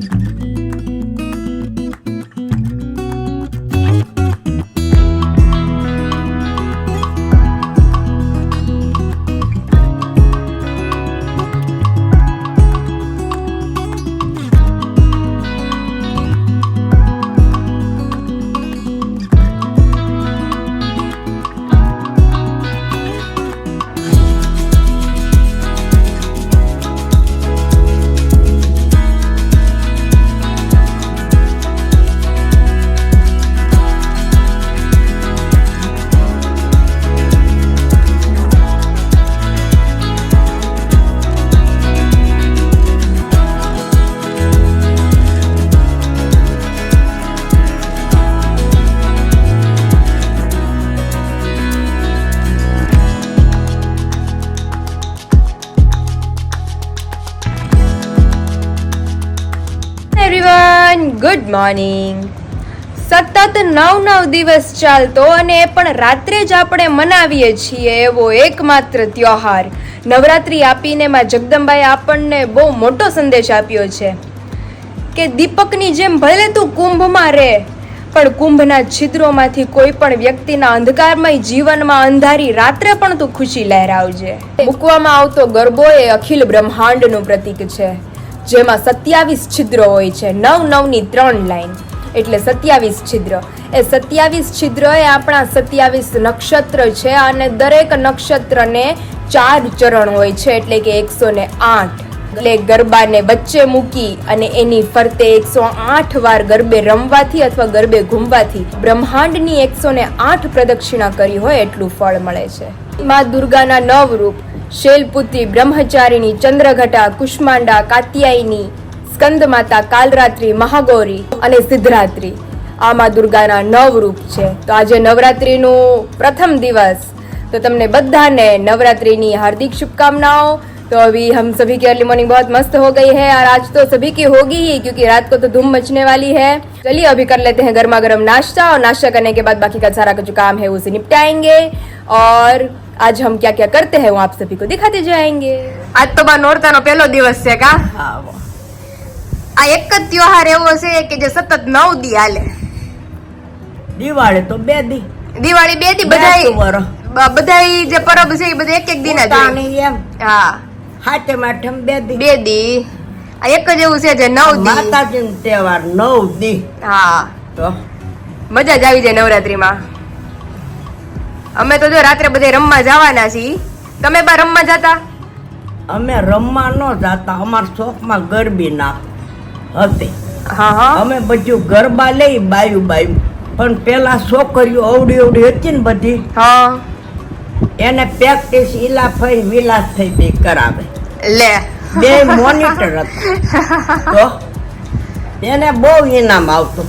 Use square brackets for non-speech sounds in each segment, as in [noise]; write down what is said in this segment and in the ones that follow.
ですよね。મોર્નિંગ સતત નવ નવ દિવસ ચાલતો અને એ પણ રાત્રે જ આપણે મનાવીએ છીએ એવો એકમાત્ર ત્યોહાર. નવરાત્રિ આપીને માં જગદંબાએ આપણને બહુ મોટો સંદેશ આપ્યો છે કે દીપકની જેમ ભલે તું કુંભમાં રહે, પણ કુંભના છિદ્રોમાંથી કોઈ પણ વ્યક્તિના અંધકારમય જીવનમાં અંધારી રાત્રે પણ તું ખુશી લહેરાવજે. મૂકવામાં આવતો ગરબો એ અખિલ બ્રહ્માંડનું પ્રતીક છે. જેમાં સત્યાવીસ છિદ્રો હોય છે. નવ નવની ત્રણ લાઈન. એટલે સત્યાવીસ છિદ્ર. એ સત્યાવીસ છિદ્ર એ આપણા સત્યાવીસ નક્ષત્ર છે અને દરેક નક્ષત્રને ચાર ચરણ હોય છે. એટલે કે એકસો ને આઠ. એટલે ગરબાને વચ્ચે મૂકી અને એની ફરતે એકસો આઠ વાર ગરબે રમવાથી અથવા ગરબે ઘૂમવાથી બ્રહ્માંડની એકસો ને આઠ પ્રદક્ષિણા કરી હોય એટલું ફળ મળે છે. માં દુર્ગાના નવ રૂપ. શૈલપુત્રી બ્રહ્મચારિણી ચંદ્રઘટા કુષ્માંડા કાત્યાયની સ્કંદ માતા કાલરાત્રી મહાગૌરી અને સિદ્ધરાત્રી આ માં દુર્ગાના નવ રૂપ છે તો આજે નવરાત્રીનું પ્રથમ દિવસ तो तुमने बधाने नवरात्रि की हार्दिक शुभकामनाओं तो अभी हम सभी की अर्ली मॉर्निंग बहुत मस्त हो गई है और आज तो सभी की होगी ही क्योंकि रात को तो धूम मचने वाली है चलिए अभी कर लेते हैं गर्मा गर्म नाश्ता और नाश्ता करने के बाद बाकी का सारा का जो काम है उसे निपटाएंगे और आज हम क्या क्या करते हैं वो आप सभी को दिखाते जाएंगे आज तो बा नोरता નો પહેલો દિવસ છે કા આ એક જ ત્યોહાર એવો છે કે જે સતત નવ દી હાલે દિવાળી તો બે દી દિવાળી બે દી બેસતું બધાય વરસ. બ- બધાય જે પરબ છે એ બધા એક એક દિન જ હોય. પોતાની એમ હા હાથમ આઠમ બે દી બે દી આ એક જ એવું છે જે નવ દી માતાજીનો તહેવાર નવ દી હા તો મજા જ આવી જાય નવરાત્રીમાં અમે તો જો રાત્રે બધે રમવા જવાના છીએ. તમે બા રમવા જતા? અમે રમવા ન જતા અમાર શોખમાં ગરબી ના હતી હા હા. અમે બધું ગરબા લઈ બાયું બાયું. પણ પેલા છોકરીઓ અવડી અવડી હતી ને બધી. હા. એને પ્રેક્ટિસ ઈલા ફઈ વિલાસ થઈ બી કરાવે. લે. બે મોનિટર હતા. તો એને બહુ ઇનામ આવતું.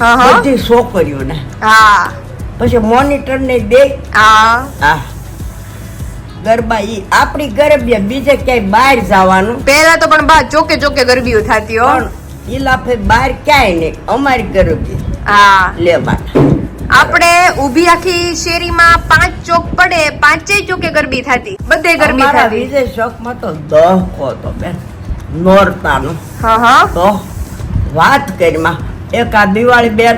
બધી છોકરીઓને. હા. પછી મોનિટર ને દે. હા આ. ગરબા ઈ. આપણી ગરબી બીજે ક્યાંય બહાર જવાનું. પહેલા તો પણ બા ચોકે ચોકે ગરબીઓ થતી હો. ઈ લાફે બહાર ક્યાંય નહીં. અમારી ગરબી હા. લેવાના. આપણે ઊભી આખી શેરીમાં પાંચ ચોક પડે પાંચેય ચોકે ગરબી થતી. બધે ગરબી થતી. વિજય ચોકમાં તો દહકો તો બેન. નોરતાનો. હા હા. તો વાત કરીમાં એક આ દિવાળી બેન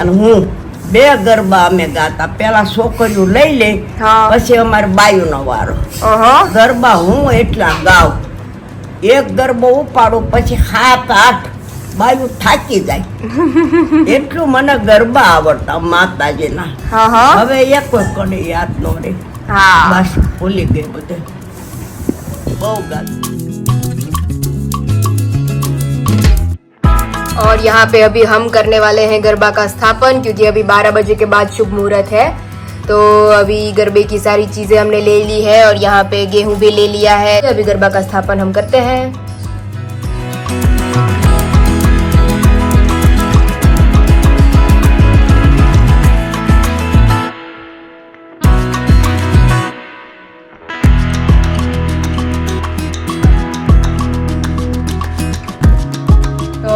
અને હું બે ગરબા અમે ગાતા. પેલા છોકરીઓ લઈ લે. પછી અમારે બાયુનો વારો. ઓહો ગરબા હું એટલા ગાઉ. એક ગરબો ઉપાડું પછી સાત આઠ બાયુ થાકી જાય. [laughs] એટલું મને ગરબા આવડતા માતાજીના. હા હા હવે એક કડી યાદ નો રે હા. બસ ભૂલી ગઈ બધે. બહુ ગાત. और यहाँ पे अभी हम करने वाले हैं गरबा का स्थापन, क्योंकि अभी 12 बजे के बाद शुभ मुहूर्त है। तो अभी गरबे की सारी चीज़ें हमने ले ली है और यहाँ पे गेहूँ भी ले लिया है। अभी गरबा का स्थापन हम करते हैं।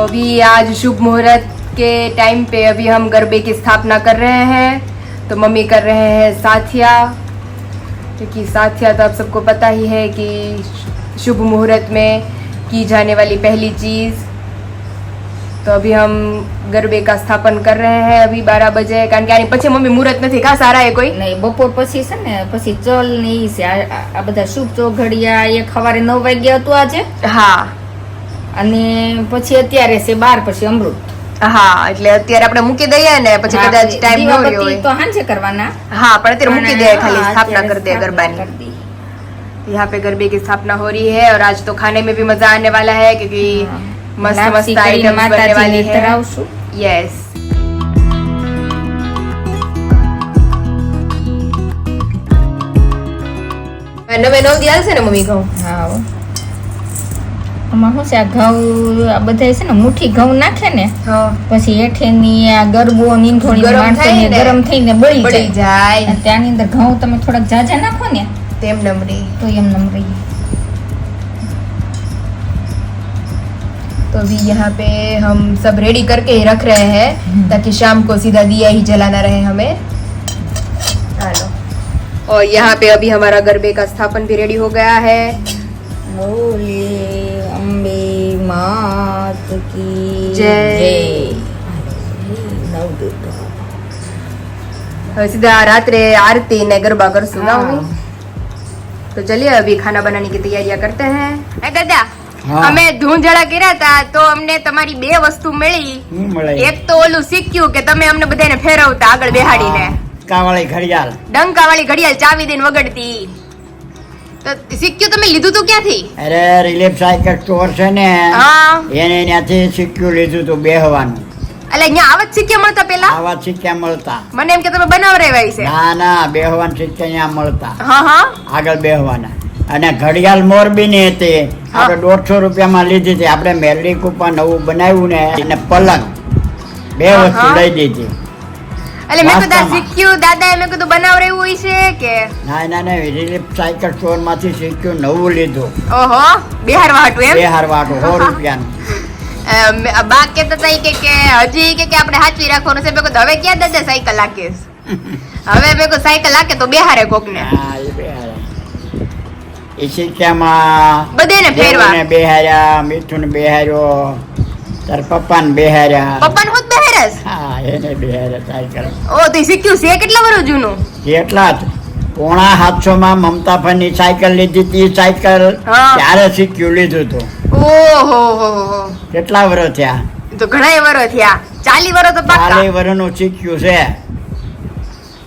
अभी आज शुभ मुहूर्त के टाइम पे अभी हम गरबे की स्थापना कर रहे हैं तो मम्मी कर रहे हैं साथिया क्योंकि साथिया तो आप सबको पता ही है कि शुभ मुहूर्त में की जाने वाली पहली चीज़ तो अभी हम गरबे का स्थापन कर रहे हैं अभी बारह बजे કારણ કે આની પછી મમ્મી મુહૂર્ત નથી કા સારા એ કોઈ નહીં બપોર પછી છે ને પછી ચલ ને ઈ છે આ- આ આ બધા શુભ ચોઘડિયા એ સવારે નવ વાગ્યા હતું આજે હા અને પછી અત્યારે છે બાર પછી અમૃત હા એટલે અત્યારે આપણે મૂકી દઈએ ને પછી હા, કદાચ ટાઈમ ન દીવાબત્તી રહ્યો હોય તો હાંજે કરવાના हाँ पर तेरे मुक्की दे પણ, खाली હા, स्थापना અત્યારે कर दे સ્થાપના गरबा કરી દી. यहाँ पे गरबे की स्थापना हो रही है और आज तो खाने में भी मजा आने वाला है क्योंकि હા. मस्त લાપસી मस्त કરીને आइटम्स बनने वाली માતાજીને है ધરાવશું. यस નવે નવ દી આવશે ને મમ્મી ઘઉં હા હો. આમાં શું છે આ ઘઉં આ બધા છે ને મુઠ્ઠી ઘઉં નાખે ને હા પછી હેઠેની આ ગરબો નીંધોળી ગરમ માણસોને થાય ને. ગરમ થઈને બળી પડી જાય જાય અને ત્યાંની અંદર ઘઉં તમે થોડાક જાજા નાખો ને તેમ નમરી તો એમ નમ રહી तो अभी यहाँ पे हम सब रेडी करके ही रख रहे हैं ताकि शाम को सीधा दिया ही जलाना रहे हमें हेलो और यहाँ पे अभी हमारा गरबे का स्थापन भी रेडी हो गया है બોલે અંબે માત કી જય નવ દીઠો હવે સીધા રાત્રે આરતી ને ગરબા કરશું. ના. મમ્મી તો ચલિए अभी खाना बनाने की तैयारियां करते हैं ए गदा અમે ધૂન કર્યા હતા તો અમને તમારી બે વસ્તુ મળી. એક તો ઓલું શીખ્યું કે તમે અમને બધાને ફેરવતા આગળ બેહાડીને. કાવાળી ઘડિયાળ. ડંકાવાળી ઘડિયાળ ચાવી દઈને વગડતી. શીખ્યું તમે લીધું તું ક્યાંથી? અરે રિલીફ સાયકલ સ્ટોર છે ને. એને ત્યાંથી સિક્યુ લીધું તું બેહવાનું. એટલે અહીંયા આવા જ સિક્કા મળતા પેલા? આવા સિક્કા મળતા. મને એમ કે તમે બનાવરેવાય છે. ના ના બેહવાન સિક્કા અહીંયા મળતા. હા હા. આગળ બેહવાના. અને ઘડિયાળ મોરબી ની હતી. આપણે દોઢસો રૂપિયામાં લીધી હતી. આપણે મેરડી કુપા નવું બનાવ્યું ને એને પલંગ. બે વસ્તુ લઈ દીધી. એટલે મેં કીધું શીખ્યું દાદા મેં કીધું બનાવ હોય છે કે? ના ના ના રિલીફ સાયકલ સ્ટોરમાંથી શીખ્યું નવું લીધું. ઓહો બિહારમાં વાટું એમ? બે હાર વાટું સો [laughs] રૂપિયાનું. બા હતા ઈ કે કે હજી કે કે આપણે હાચવી રાખવાનું છે. મેં હવે ક્યાં દાદા સાયકલ લાગીશ [laughs] હવે મેં સાયકલ લાગે તો બેહારે કોકને. હા એ બે હાર એ શિક્ષામાં બધેને ફેરવા? બેહાર્યા મીઠું બેહાર્યો તાર પપ્પાને બેહાર્યા. પપ્પાને ખુદ બેહારસ હા એને બેહાર્યા સાયકલ. ઓ તો શીખ્યું છે કેટલા વર્ષ જૂનું? એટલા જ? પોણા સાતસો માં મમતા ની સાયકલ લીધી હતી સાયકલ. ત્યારે શીખ્યું લીધું હતું? ઓહો કેટલા વર્ષ થયા? તો ઘણા વર્ષ થયા. ચાલી વર્ષ તો ચાલી ચાલી વર્ષનું શીખ્યું છે.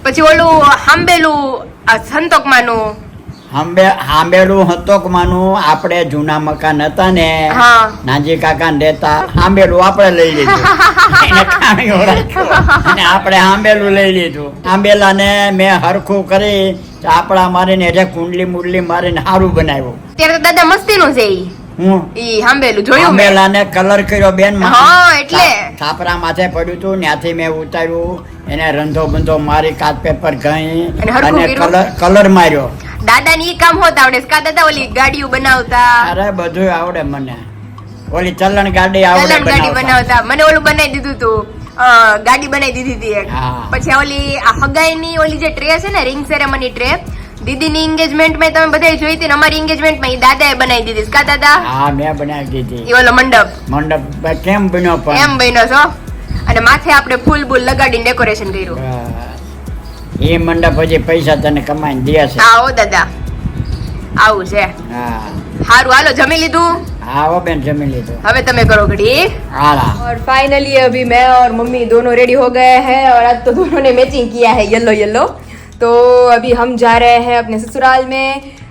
પછી ઓલું હાંબેલું આ સંતોકમાંનું હાંબે હાંબેલું હતોકમાનું આપણે જૂના મકાન હતા ને હા. નાજી કાકા રહેતા હાંબેલું આપણે લઈ લીધું. અને આપણે હાંબેલું લઈ લીધું. હાંબેલાને મેં હરખું કરી આપણા મારીને એટલે કુંડલી મુંડલી મારીને સારું બનાવ્યું. ત્યારે દાદા મસ્તી નું છે ઈ હાંબેલું જોયું મેં? કલર કર્યો બેન હા, એટલે. છાપરા માથે પડ્યું હતું ત્યાંથી મેં ઉતાર્યું. એને રંધો બંધો મારી કાચ પેપર ગઈ અને હરખું અને કર્યું? કલર કલર માર્યો. દાદા ઈ કામ હોત આવડે. કા દાદા ઓલી ગાડીઓ બનાવતા? અરે બધું આવડે મને. ઓલી ચલણ ગાડી આવડે ચલણ ગાડી બનાવતા. મને ઓલું બનાવી દીધું તું. ગાડી બનાવી દીધી હતી પછી ઓલી આ હગાઈની ઓલી જે ટ્રે છે ને રિંગ સેરેમની ટ્રે દીદીની engagement માં તમે બધાય જોઈ હતી ને અમારી engagement માં ઈ દાદાએ બનાવી દીધી છે. કા દાદા હા મેં બનાવી દીધી ઈ ઓલો મંડપ મંડપ કેમ બન્યો પણ એમ બન્યો છો અને માથે આપણે ફૂલ બૂલ લગાડીને ડેકોરેશન કર્યું હા. એ મંડપ હજી પૈસા તને કમાઈને દે છે હા ઓ દાદા આવું છે હા હારું હાલો જમી લીધું આવો બેન જમી લીધું હવે તમે કરો ઘડી હાલા और फाइनली अभी मैं और मम्मी दोनों रेडी हो गए हैं और आज तो दोनों ने मैचिंग किया है येलो येलो तो अभी हम जा रहे हैं अपने ससुराल में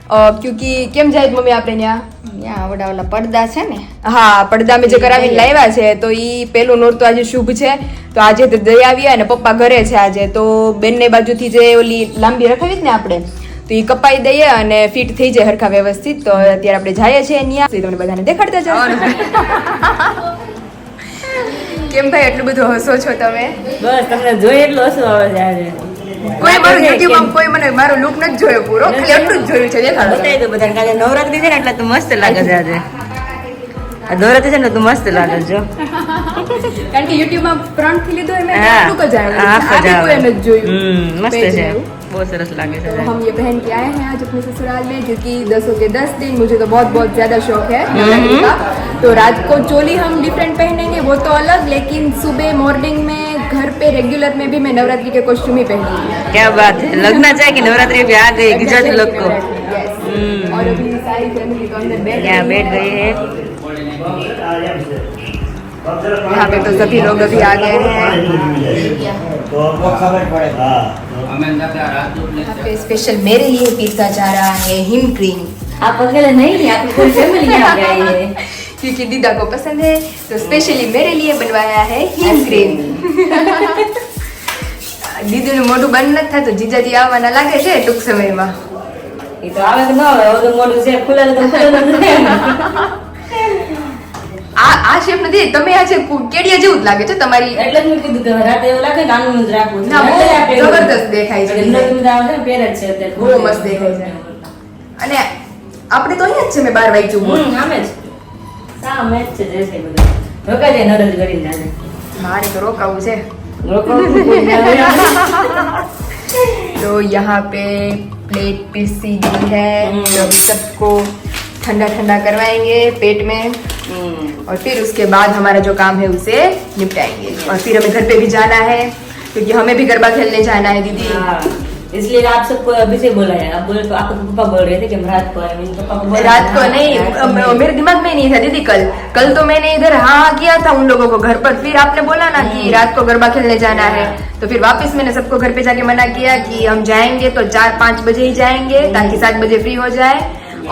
अ, क्योंकि કેમ જાય છે મમ્મી આપણે ત્યાં ત્યાં આવડા ઓલા પડદા છે ને હા પડદા મેં જે કરાવીને લાવ્યા છે તો ઈ પેલું નોરતું આજે શુભ છે તો આજે તો દઈ આવ્યા અને પપ્પા ઘરે છે આજે તો બેનને બાજુથી જે ઓલી લાંબી રખાવી છે ને આપણે તો ઈ કપાઈ દઈએ અને ફિટ થઈ જાય હરખા વ્યવસ્થિત તો અત્યારે આપણે જઈએ છીએ અહીંયા તો તમને બધાને દેખાડતા જાઓ કેમ ભાઈ એટલું બધું હસો છો તમે બસ તમને જોઈ એટલું હસવું આવે છે આજે કોઈ મારું યુટ્યુબમાં કોઈ મને મારો લુક નથી જોયો પૂરો ખાલી એટલું જ જોયું છે દેખાડો બતાવી દો બધાને કાલે નવરાત્રી છે ને એટલે તો મસ્ત લાગે છે આજે આ નવરાત્રી છે ને તો મસ્ત લાગે છે જો કારણ કે યુટ્યુબમાં ફ્રન્ટ થી લીધો એમ હા. લુક જ આવે હા, આખો જ આથી આવે. કોઈ નથી જોયું હમ, મસ્ત પેજ છે એવું. બહુ સરસ લાગે છે तो हम ये पहन के आए हैं आज अपने ससुराल में क्योंकि दसों के दस दिन मुझे तो बहुत बहुत ज्यादा शौक है नवरात्रि का तो रात को चोली हम डिफरेंट पहनेंगे वो तो अलग लेकिन सुबह मॉर्निंग में घर पे रेगुलर में भी मैं नवरात्रि के कॉस्ट्यूम ही पहनूँगी क्या बात है। लगना चाहिए कि नवरात्रि भी आ गई गुजराती लोग को। और अभी सारी फैमिली तो अंदर बैठ यहाँ बैठ गए हैं। यहाँ पे तो सभी लोग अभी आ गए हैं। स्पेशल मेरे लिए पिज्जा जा रहा है हिम क्रीम आप अकेले नहीं थे आपकी पूरी फैमिली यहाँ पे आई है। क्योंकि दीदा को पसंद है तो स्पेशली मेरे लिए बनवाया है हिम क्रीम [laughs] દીદીનું મોઢું બંધ નથી થતું જીજાજી આવવાના લાગે છે ટૂંક સમયમાં એ તો આવે કે ન આવે તો મોઢું છે ખુલ્લા તો આ આ શેપ નથી તમે આ છે કેડિયા જેવું જ લાગે છે તમારી એટલે જ મેં કીધું કે રાતે એવું લાગે ને આનું જ રાખવું ના, બહુ. જબરદસ્ત દેખાય છે. એટલે નવીન આવે છે ને, પહેરે છે અત્યારે. બહુ મસ્ત દેખાય છે. અને આપણે તો અહીંયા જ છે મેં બાર વાગ્યું બોલ આમે જ સામે જ છે જે છે બધું રોકાજે નરજ કરીને આજે. મારે તો રોકાવું છે રોકાવું કોઈ ના આવે. [laughs] तो यहाँ पे प्लेट पीसी गई है हम्म। तो अभी सबको ठंडा ठंडा करवाएंगे पेट में हम्म। और फिर उसके बाद हमारा जो काम है उसे निपटाएंगे और फिर हमें घर पे भी जाना है क्योंकि हमें भी गरबा खेलने जाना है दीदी हाँ, इसलिए आप सबको अभी से बोला है। आप बोले तो आपको पापा बोल रहे थे कि हम रात को आए मेरे पापा को रात को हाँ, नहीं। मेरे दिमाग में नहीं था दीदी कल। कल तो मैंने इधर हाँ हाँ किया था उन लोगों को घर पर। फिर आपने बोला ना कि रात को गरबा खेलने जाना है। तो फिर वापस मैंने सबको घर पे जाके मना किया कि हम जाएँगे तो चार पाँच बजे ही जाएँगे ताकि सात बजे फ्री हो जाए।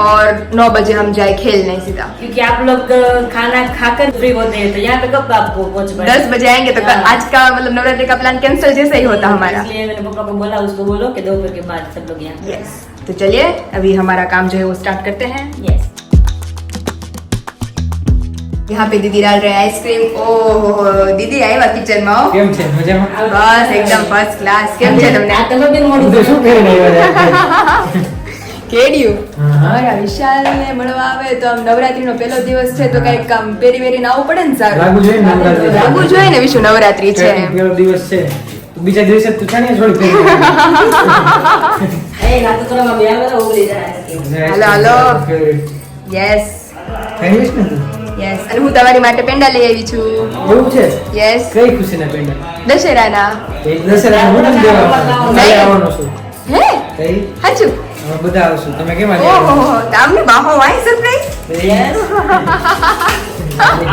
और नौ बजे हम जाए खेलने सीधा क्योंकि आप लोग अ, खाना खाकर फ्री होते हैं तो यहाँ पे कब आपको पहुँच पाए दस बजे आएंगे तो कल हाँ। आज का मतलब नवरात्रि का प्लान कैंसिल जैसा ही होता हमारा इसलिए मैंने पापा को बोला उसको बोलो कि दोपहर के बाद सब लोग यहाँ यस तो चलिए अभी हमारा काम जो है वो स्टार्ट करते हैं यस यहाँ पे दीदी डाल रहे हैं आइसक्रीम ओह दीदी आएगा किचन में आओ કેમ છે મજામાં બસ એકદમ ફર્સ્ટ ક્લાસ કેમ છે તમને આ તમે બેન મોડું બધું શું કરીને આવ્યા છે? કેડિયું? મારા અમારા વિશાલ ને મળવા આવે તો આમ નવરાત્રી નો પહેલો દિવસ છે તો કંઈક આમ પેરી વેરીને આવવું પડે ને સારું? લાગુ જોઈએ ને નવરાત્રી. જોઈએ. ને વિશુ નવરાત્રી છે? પહેલો દિવસ છે. બીજા દિવસે તું ચાણીયા છોડી એ નાતો કરવામાં બે આવે તો ઉગડી જાય. હાલો, હાલો. યસ કહીશ ને તું? યસ અને હું તમારી માટે પેંડા લઈ આવી છું. એવું છે? યસ કઈ ખુશીના પેંડા? દશેરાના. દશેરાના હું આવવાનો છું. હે? કઈ? હાચું અમે બધા આવશું. તમે કેમ આજે ઓહો તમને બાહો વાય સરપ્રાઈઝ યસ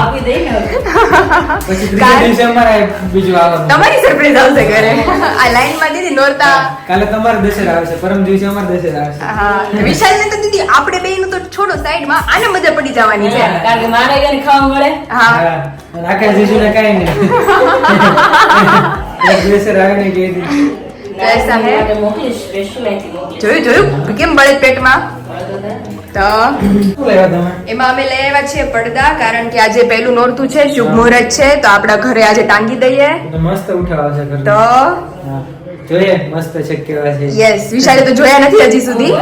આપી દઈ ને પછી ત્રીજા દિવસે અમારે બીજું આવે. તમારી સરપ્રાઈઝ આવશે ઘરે. આ લાઈનમાં દીદી નોરતા. કાલે તમારે દશેરા આવશે પરમ દિવસે અમારે દશેરા આવશે. હા વિશાલ ને તો દીદી આપણે બે નું તો છોડો સાઈડમાં આને મજા પડી જવાની છે. કારણ કે મારે ઘરે ખાવા મળે. હા. હા જીજુ ને કઈ નહીં. [laughs] [laughs] દશેરા આવે ને કે જોયું જોયું કેમ બળે પેટમાં? તો એમાં અમે લઈ આવ્યા છીએ પડદા કારણ કે આજે પહેલું નોરતું છે શુભ મુહૂર્ત છે તો આપણા ઘરે આજે ટાંગી દઈએ. મસ્ત ઉઠાવા છે તો જોઈએ મસ્ત છે કેવા છે યસ વિશાલે તો જોયા નથી હજી સુધી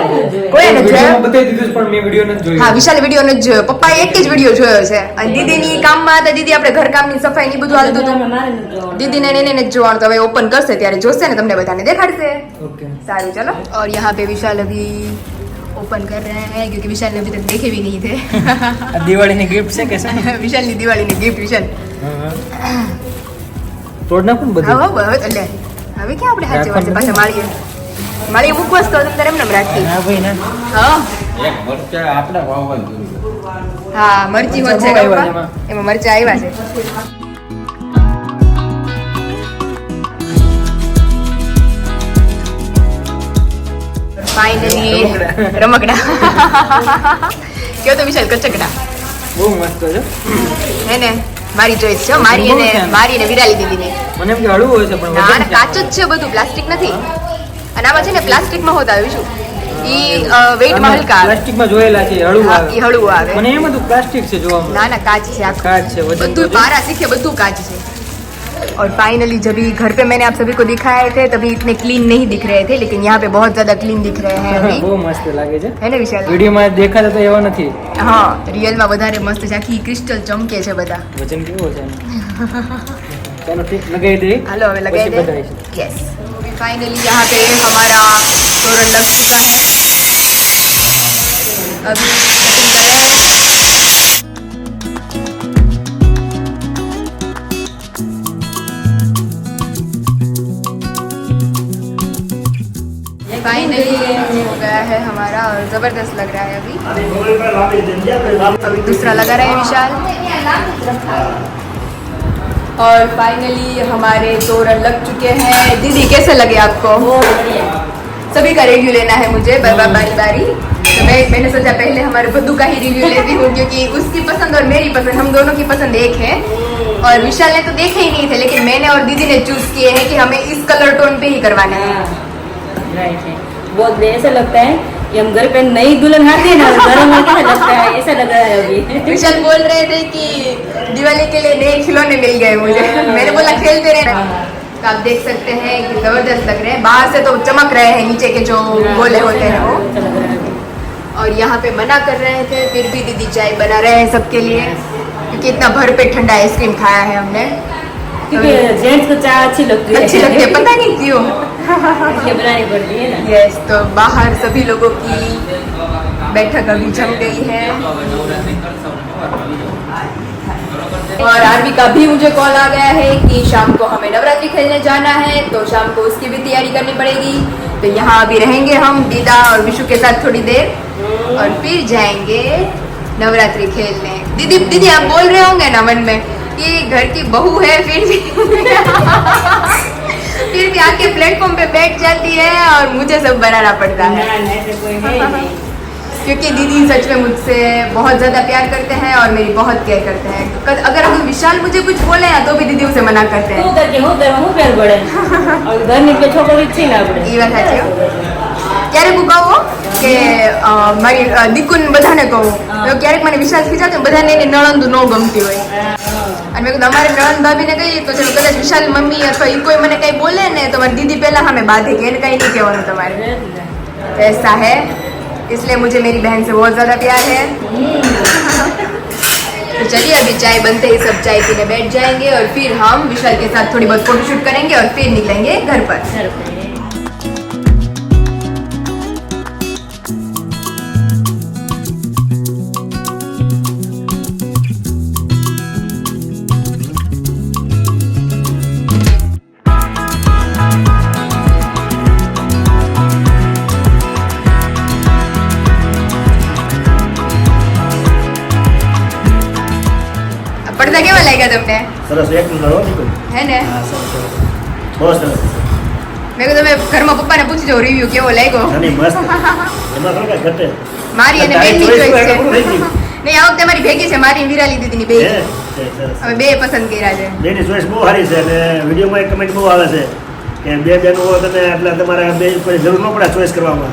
કોઈ નથી વિડીયોમાં જોયા બતાવી દીધું છે, પણ મેં વિડીયો નથી જોયો હા વિશાલે વિડીયો નથી જોયો પપ્પાએ એક જ વિડીયો જોયો છે અને દીદીની કામમાં હતા દીદી આપણે ઘર કામની સફાઈ ની બધું હાલતું હતું મારે નથી જોવાનું. દીદીને એને એને જ જોવાનું તો હવે ઓપન કરશે ત્યારે જોશે ને તમને બધાને દેખાડશે ઓકે सारू चलो और यहाँ पे विशाल अभी ओपन कर रहे हैं क्योंकि विशाल ने अभी तक देखे भी नहीं थे આ દિવાળીની ગિફ્ટ છે કે શું विशाल ની દિવાળી ની ગિફ્ટ વિશાલ તોડ નાખું ને હા બધું હો, હવે એટલે હવે ક્યાં આપણે હાચે વાચે પાછા માળીએ. માળીએ મૂકવાસ તો તમે એમને એમ રાખી હા ભાઈ ના. હા. એક મરચા આપણે વાવવા હા મરચી હોય છે એમાં. મરચા આવ્યા છે. ફાઇનલી રમકડા. [laughs] કયો તો વિશાલ કચકડા. બહુ મસ્ત છે. હે ને? મારી ચોઈસ છે મારી એને મારી વિરાલી દીધી મને એમ કે હળવું હોય છે પણ ના કાચ જ છે બધું પ્લાસ્ટિક નથી. અને આમાં છે ને પ્લાસ્ટિકમાં હોતા આવ્યું છું. ઈ વેઇટમાં હલકા પ્લાસ્ટિકમાં જોયેલા છે હળવું આવે. હળવું આવે. મને એમ હતું પ્લાસ્ટિક છે જોવામાં. ના ના કાચ છે આ કાચ છે બધું પારા શીખે બધું કાચ છે. और फाइनली जब भी घर पे मैंने आप सभी को दिखाए थे तभी इतने क्लीन नहीं दिख रहे थे लेकिन यहाँ पे बहुत ज्यादा क्लीन दिख रहे हैं अभी [laughs] બહુ મસ્ત લાગે છે है ना विशाल વિડીયોમાં દેખાતા તો એવા નથી હા રિયલમાં વધારે મસ્ત છે આખી ક્રિસ્ટલ ચમકે છે બધા વજન કેવો છે એનું? [laughs] ચાલો ઠીક લગાવી દઈએ હાલો હવે પછી લગાવી દે બતાવીશું. યસ फाइनली यहाँ पे हमारा तोरण लग चुका है अभी फाइनली हो गया है हमारा और ज़बरदस्त लग रहा है अभी। अभी दूसरा लगा रहे हैं विशाल। और फाइनली हमारे तोरण लग चुके हैं। दीदी, कैसे लगे आपको? सभी का रिव्यू लेना है मुझे बार बार बारी। तो मैं, मैंने सोचा पहले हमारे बद्दू का ही रिव्यू लेती हूँ, क्योंकि उसकी पसंद और मेरी पसंद, हम दोनों की पसंद एक है। और विशाल ने तो देखे ही नहीं थे, लेकिन मैंने और दीदी ने चूज़ किए हैं कि हमें इस कलर टोन पे ही करवाना है। बहुत ऐसा लगता है कि हम घर पे नई दुल्हन आती है ना घर में कैसा लगता है ऐसा लग रहा है अभी। विशाल बोल रहे थे कि दिवाली के लिए नए खिलौने मिल गए मुझे। मैंने बोला खेलते रहे। तो आप देख सकते हैं कि ज़बरदस्त लग रहे हैं। बाहर से तो चमक रहे हैं नीचे के जो गोले होते हैं वो। है और यहाँ पे मना कर रहे थे फिर भी दीदी चाय बना रहे हैं सबके लिए। क्योंकि इतना भर पेट ठंडा आइसक्रीम खाया है हमने। क्योंकि जेंट्स को चाय अच्छी लगती है। अच्छी लगती है। पता नहीं क्यों। बनानी पड़ती है यस तो बाहर सभी लोगों की बैठक अभी जम गई है। और आरवी का भी मुझे कॉल आ गया है कि शाम को हमें नवरात्रि खेलने जाना है तो शाम को उसकी भी तैयारी करनी पड़ेगी। तो यहाँ अभी रहेंगे हम, दीदा और विशु के साथ थोड़ी देर, और फिर जाएँगे नवरात्रि खेलने। दीदी दीदी, आप बोल रहे होंगे ना मन में कि घर की बहू है, फिर भी [laughs] फिर भी आके प्लेटफॉर्म पे बैठ जाती है और मुझे सब बनाना पड़ता है ना ना ऐसे कोई है ही नहीं क्योंकि दीदी सच में मुझसे बहुत ज़्यादा प्यार करते हैं और मेरी बहुत केयर करते हैं कद- अगर अगर विशाल मुझे कुछ बोले ना तो भी दीदी उसे मना करते हैं હું કરકે હું કરવા હું પ્યાર પડે હવે ઘરની બે છોકરી જ છે ને આપણે એ વાત સાચી હો. ક્યારેક હું કહું કે અ, મારી અ, દીકુન બધાને કહું તો ક્યારેક મને વિશ્વાસ ખીચાતો બધાને એની નણંદ ન ગમતી હોય અને મેં કીધું અમારે નણંદ ભાભીને કહીએ તો ચલો કદાચ વિશાલ મમ્મી અથવા એ કોઈ મને કંઈ બોલે ને તો મારી दीदी पहला हमें बाधे कि એને કંઈ नहीं કહેવાનું તમારે तो ऐसा है इसलिए मुझे मेरी बहन से बहुत ज़्यादा प्यार है तो चलिए अभी चाय बनते ही सब चाय पीने बैठ जाएंगे और फिर हम विशाल के साथ थोड़ी बहुत फोटोशूट करेंगे और फिर निकलेंगे घर पर બહુ સરસ મેં કીધું તમે ઘરમાં પપ્પાને પૂછી જાઓ રિવ્યુ કેવો લાગ્યો. મસ્ત. એમાં કાંઈ ઘટે? મારી અને બેનની ચોઈસ છે. નહીં આ વખતે મારી ભેગી છે મારી વિરાલી દીદીની બે. હવે બે પસંદ કર્યા છે. બેની ચોઈસ બહુ સારી છે અને વિડીયોમાં એક કમેન્ટ બહુ આવે છે કે બે બેનો તમે એટલે તમારે બે કોઈ જરૂર ન પડે ચોઈસ કરવામાં.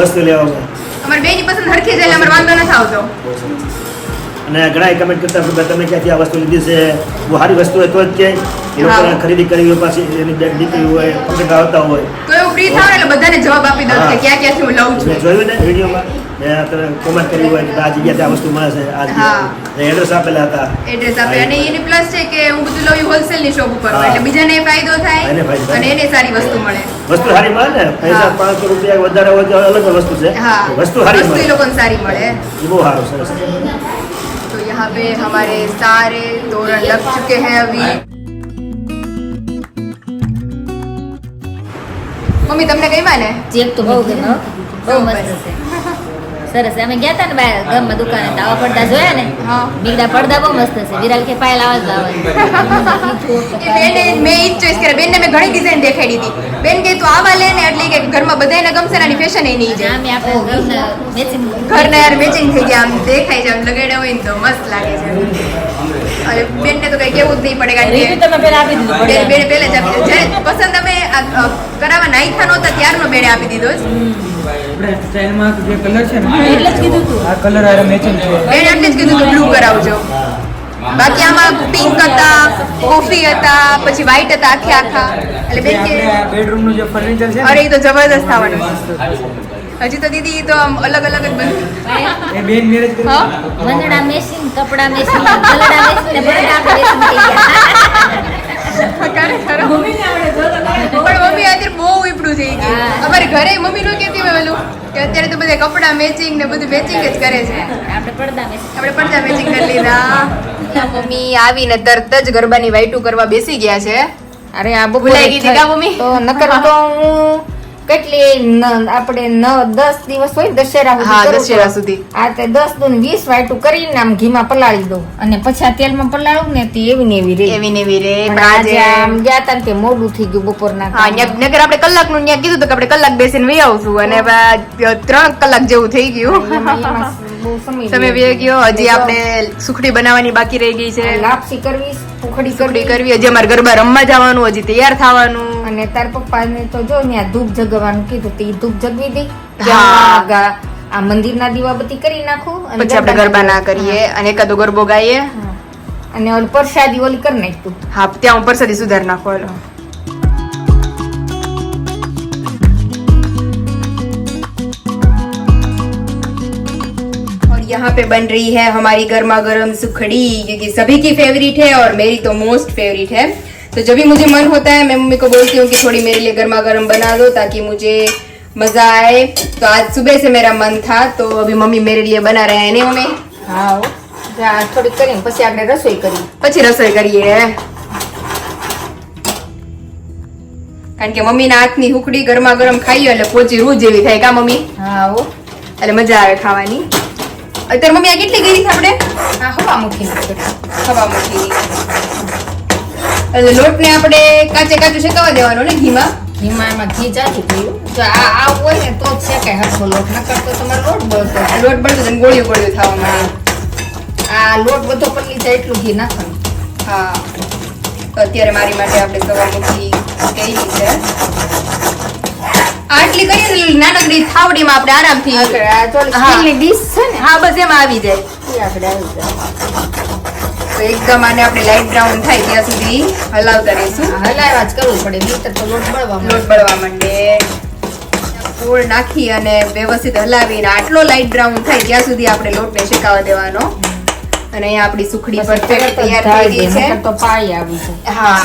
વસ્તુ લેવામાં. અમારી બેની પસંદ હરખી છે એટલે અમારે વાંધો નથી આવતો અને ઘણા કમેન્ટ કરતા કે તમે ક્યાંથી આ વસ્તુ લીધી છે? બહુ સારી વસ્તુ હોય તો જ કે. એ લોકોને ખરીદી કરવી હોય પાછી એની બેગ દીકરી હોય પતંગ આવતા હોય. તો એવું ફ્રી થાય એટલે બધાને જવાબ આપી દઉં કે ક્યાં ક્યાંથી હું લઉં છું. જોયું ને વિડીયોમાં. કોમેન્ટ કરી હોય કે આ વસ્તુ મળે છે? આ. એડ્રેસ આપેલા હતા. એડ્રેસ આપે. અને એની પ્લસ છે કે હું બધું લઉં હોલસેલની શોપ ઉપર. એટલે બીજાને ફાયદો થાય અને એને સારી વસ્તુ મળે. વસ્તુ સારી મળે ને? પૈસા પાંચસો રૂપિયા વધારે હોય તો અલગ વસ્તુ છે. વસ્તુ સારી વસ્તુ એ લોકોને સારી મળે. એ બહુ સારું સરસ. यहाँ पे हमारे सारे तोरण लग चुके हैं अभी મમ્મી તમને કઈ માને ચેક તો બહુ ગમે હો. બહુ મસ્ત છે સરસ. અમે ગયા હતા ને બહાર ગામમાં દુકાને. તો આવા પડદા જોયા ને? બીગડા પડદા બહુ મસ્ત છે. વિરાલ કે પાયલ આવા જ આવે બેને મેં ઈ જ ચોઈસ કર્યા. બેનને મેં ઘણી ડિઝાઇન દેખાડી હતી. બેન કે તું આવા લે ને. એટલે કે ઘરમાં બધાને ગમશે ને ફેશન એ નહીં જાય અમે આપણે મેચિંગ ઘરના યાર મેચિંગ થઈ ગયા. આમ દેખાય છે આમ લગાડ્યા હોય ને તો મસ્ત લાગે છે. અરે બેનને તો કઈ કેવું જ નહીં પડે. કારણ કે તમે પહેલા આપી દીધું. બેન પડે બેને જ આપી દીધો. જ્યારે પસંદ અમે કરાવવા નાખ્યા નહોતા ત્યારનો બેને આપી દીધો આપણે સ્ટાઇલમાં જે કલર છે ને એટલે જ કીધું તું. આ કલર આરે મેચિંગ છે. બેન એટલે જ કીધું કે બ્લુ કરાવજો. બાકી આમાં પિંક હતા કોફી હતા પછી વ્હાઈટ હતા આખે આખા. એટલે બેન કે આપણે આ જે ફર્નિચર છે અરે એ તો જબરદસ્ત થવાનું હજી તો દીદી તો આમ અલગ અલગ જ બન. એ બેન મેરેજ કરી હા? મેસિંગ કપડા મેસિંગ ગલડા મેસિંગ ને આપણે મેચિંગ થઈ ગયા. અત્યારે તો બધા કપડા મેચિંગ ને બધું મેચિંગ જ કરે છે. આપણે પડદા મેચિંગ આપણે પડદા મેચિંગ કરી લીધા. મમ્મી આવીને તરત જ ગરબાની વાઈટું કરવા બેસી ગયા છે. અરે આ બપોરે ભૂલાઈ ગઈ છે મમ્મી? તો નકર તો હું કેટલી આપણે દસ દિવસ હોય દશેરા હા, દશેરા સુધી. આ તે દસ દુન વીસ વાટું કરીને આમ ઘીમાં પલાળી દઉં. અને પછી આ તેલમાં પલાળું ને તે એવી ને એવી રે. એવી ને એવી રે. આજે આમ ગયા તા કે મોડું થઈ ગયું બપોરના હા ન્યા- આપણે કલાકનું ત્યાં કીધું તો કે આપણે કલાક બેસીને વહી આવશું અને ત્રણ કલાક જેવું થઈ ગયું. તમે વે ગયો હજી આપણે સુખડી બનાવવાની બાકી રહી ગઈ છે. લાપસી કરવી સુખડી સુખડી કરવી. હજી અમારે ગરબા રમવા જવાનું હજી તૈયાર થવાનું. અને તાર પપ્પાને તો જો ત્યાં ધૂપ જગવાનું કીધું તે ધૂપ જગવી દઈ આ મંદિર ના આ મંદિરના દીવાબત્તી કરી નાખું અને પછી આપણે ગરબા ના કરીએ અને એકાદો ગરબો ગાઈએ. અને ઓલ પરસાદી ઓલી કરી નાખતું હા ત્યાં હું પરસાદી સુધાર નાખો यहाँ पे बन रही है हमारी गर्मा गर्म सुखड़ी क्योंकि सभी की फेवरेट है और मेरी तो मोस्ट फेवरेट है तो जब भी मुझे मन होता है मैं मम्मी को बोलती हूँ कि थोड़ी मेरे लिए गर्मा गर्म बना दो ताकि मुझे मजा आए तो आज सुबह से मेरा मन था तो अभी मम्मी मेरे लिए बना रहे हैं नहीं मम्मी હા હો. જા થોડીક કરીને પછી આપણે રસોઈ કરી પછી રસોઈ કરીએ કારણ કે મમ્મીના હાથની હુકડી ગરમા ગરમ ખાઈએ એટલે પોચી રૂ જેવી થાય કા મમ્મી હા હો એટલે મજા આવે ખાવાની અત્યારે મમ્મી આ કેટલી ગઈ આપણે? હા હવા મૂકી હવા મૂકી એટલે લોટને આપણે કાચે કાચું શેકાવા દેવાનો ને ઘીમાં? ઘીમાં એમાં ઘી જાજુ થયું જો આ આ હોય ને તો જ શેકાય હરખો લોટ. નકર તો તમારો લોટ બળતો લોટ બળતો ને ગોળિયું ગોળિયું થવા માંડે આ લોટ બધો પતલી જાય એટલું ઘી નાખવાનું. હા. તો અત્યારે મારી માટે આપણે સવા મૂકી કહી છે. આટલી કરીએ એટલે નાનકડી થાવડીમાં આપણે આરામથી. સ્ટીલની ડીશ છે ને? હા બસ એમાં આવી જાય. આપણે આવી જાય. તો એકદમ આને આપણે લાઈટ બ્રાઉન થાય ત્યાં સુધી હલાવતા રહીશું. હા, જ કરવું પડે નહીતર તો લોટ બળવા લોટ બળવા માંડે. ગોળ નાખી અને વ્યવસ્થિત હલાવીને આટલો લાઈટ બ્રાઉન થાય ત્યાં સુધી આપણે લોટને શેકાવા દેવાનો. અને અહીંયા આપણી સુખડી પરફેક્ટ તૈયાર થઈ ગઈ છે. તો પાણી આવી છે હા.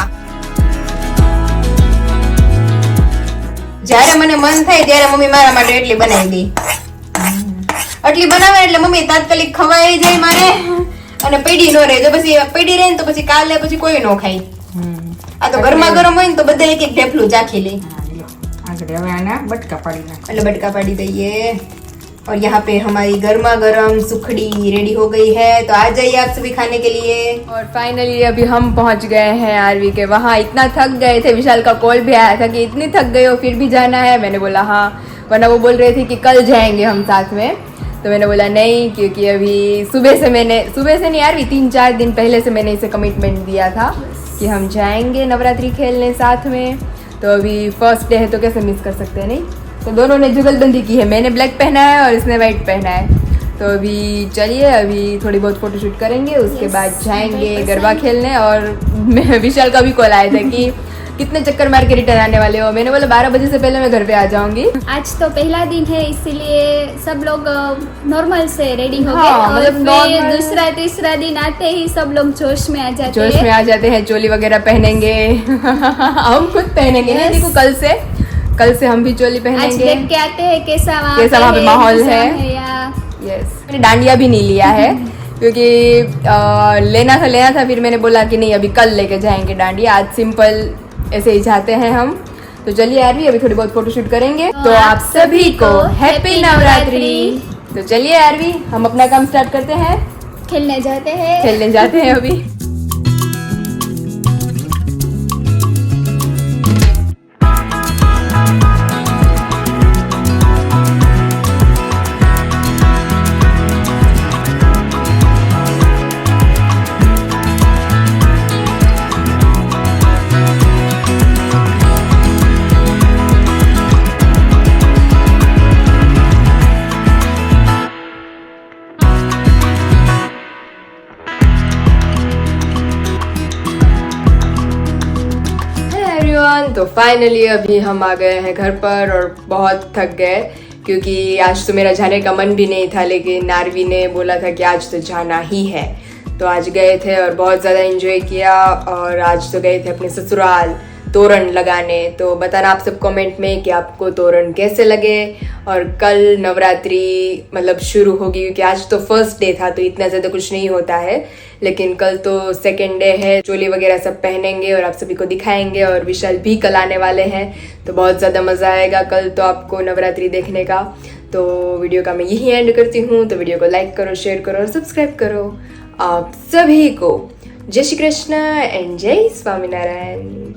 જ્યારે મને મન થાય ત્યારે મમ્મી મારા માટે એટલી બનાવી દે. એટલી બનાવે એટલે મમ્મી તાત્કાલિક ખવાઈ જાય મારે. અને પેડી નો રહે. જો પછી પેડી રહે ને તો પછી કાલે પછી કોઈ નો ખાય. આ તો ગરમા ગરમ હોય ને તો બધા એક એક ઢેફલું ચાખી લે. આગળ હવે આના બટકા પાડી નાખ. એટલે બટકા પાડી દઈએ. और यहाँ पे हमारी गर्मा गर्म सुखड़ी रेडी हो गई है। तो आ जाइए आप सभी खाने के लिए। और फाइनली अभी हम पहुँच गए हैं आरवी के। वहाँ इतना थक गए थे, विशाल का कॉल भी आया था कि इतनी थक गए हो, फिर भी जाना है। मैंने बोला हाँ। वरना वो बोल रहे थे कि कल जाएँगे हम साथ में। तो मैंने बोला, नहीं, क्योंकि अभी सुबह से मैंने, सुबह से नहीं आरवी तीन चार दिन पहले से मैंने इसे कमिटमेंट दिया था कि हम जाएँगे नवरात्रि खेलने साथ में। तो अभी फ़र्स्ट डे है तो कैसे मिस कर सकते हैं, नहीं? तो दोनों ने जुगलबंदी की है। मैंने ब्लैक पहना है और इसने वाइट पहना है। तो अभी चलिए अभी थोड़ी बहुत फोटोशूट करेंगे उसके बाद जाएँगे गरबा खेलने और मैं विशाल का भी कॉल आया था कि कितने चक्कर मार के रिटर्न आने वाले हो। मैंने बोला बारह बजे से पहले मैं घर पे आ जाऊँगी। आज तो पहला दिन है इसीलिए सब लोग नॉर्मल से रेडी हो हाँ, गए और मतलब दूसरा तीसरा दिन आते ही सब लोग जोश में आ जाते जोश में आ जाते हैं चोली वगैरह पहनेंगे। [laughs] हम खुद पहनेंगे Yes. देखो कल से। कल से हम भी चोली पहनेंगे। देख के आते हैं कैसा वहाँ कैसा वहाँ पे माहौल है। यस मैंने डांडिया भी नहीं लिया है [laughs] क्योंकि लेना था लेना था फिर मैंने बोला कि नहीं अभी कल लेके जाएँगे डांडिया। आज सिंपल ऐसे ही जाते हैं हम। तो चलिए भी अभी थोड़ी बहुत फोटोशूट करेंगे। तो आप सभी को हैप्पी नवरात्रि। तो चलिए भी हम अपना काम स्टार्ट करते हैं। खेलने जाते हैं। खेलने जाते हैं अभी। एवरीवन तो फाइनली अभी हम आ गए हैं घर पर और बहुत थक गए, क्योंकि आज तो मेरा जाने का मन भी नहीं था, लेकिन नारवी ने बोला था कि आज तो जाना ही है। तो आज गए थे और बहुत ज़्यादा इन्जॉय किया और आज तो गए थे अपने ससुराल। तोरण लगाने तो बताना आप सब कमेंट में कि आपको तोरण कैसे लगे? और कल नवरात्रि मतलब शुरू होगी, क्योंकि आज तो फ़र्स्ट डे था तो इतना ज़्यादा कुछ नहीं होता है। लेकिन कल तो सेकेंड डे है, चोली वगैरह सब पहनेंगे और आप सभी को दिखाएँगे, और विशाल भी कल आने वाले हैं। तो बहुत ज़्यादा मज़ा आएगा कल तो आपको नवरात्रि देखने का। तो वीडियो का मैं यही एंड करती हूँ तो वीडियो को लाइक करो शेयर करो और सब्सक्राइब करो। आप सभी को जय श्री कृष्ण एंड जय स्वामीनारायण।